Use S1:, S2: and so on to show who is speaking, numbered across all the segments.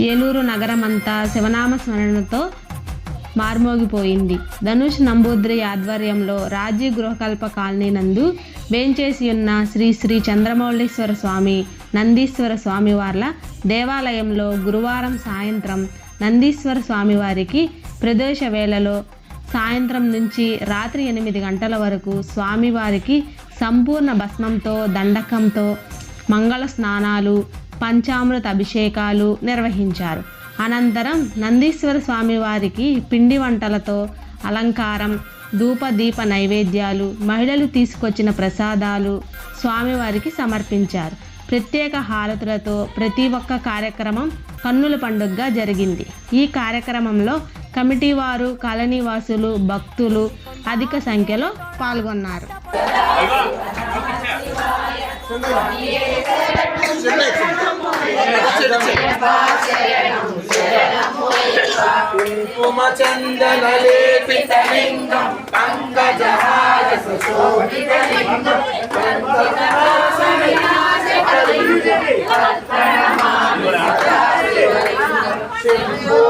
S1: ఏలూరు నగరమంతా శివనామ స్మరణతో మార్మోగిపోయింది. ధనుష్ నంబూద్రి ఆధ్వర్యంలో రాజీ గృహకల్ప కాలనీ నందు వేంచేసి ఉన్న శ్రీ శ్రీ చంద్రమౌళీశ్వర స్వామి నందీశ్వర స్వామివార్ల దేవాలయంలో గురువారం సాయంత్రం నందీశ్వర స్వామివారికి ప్రదోష వేళలో సాయంత్రం నుంచి రాత్రి ఎనిమిది గంటల వరకు స్వామివారికి సంపూర్ణ భస్మంతో దండకంతో మంగళ స్నానాలు పంచామృత అభిషేకాలు నిర్వహించారు. అనంతరం నందీశ్వర స్వామి వారికి పిండి వంటలతో అలంకారం ధూప దీప నైవేద్యాలు మహిళలు తీసుకొచ్చిన ప్రసాదాలు స్వామివారికి సమర్పించారు. ప్రత్యేక హారతులతో ప్రతి ఒక్క కార్యక్రమం కన్నుల పండుగగా జరిగింది. ఈ కార్యక్రమంలో కమిటీ వారు కాలనీవాసులు భక్తులు అధిక సంఖ్యలో పాల్గొన్నారు.
S2: కుంకుమ చందనలేపితలింగం పంకజహార సుశోభితలింగం శంభో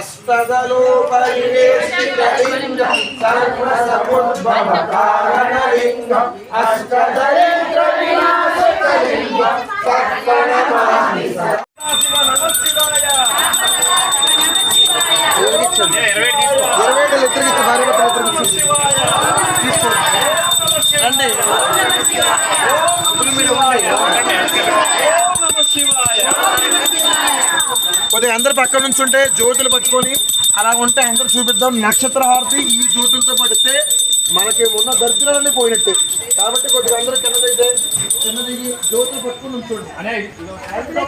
S3: హస్తదలో
S2: పరివేష్టితలింగం తీసుకోండి పక్కన నుంచి ఉంటే జ్యోతులు పట్టుకొని అలా ఉంటే అందరూ చూపిద్దాం. నక్షత్ర హారతి ఈ జ్యోతులతో పడితే మనకి ఉన్న దరిద్రాలన్నీ పోయినట్టే. కాబట్టి కొద్దిగా అందరూ కింద దిగితే కింద దిగి జ్యోతులు పట్టుకొని ఉంచండి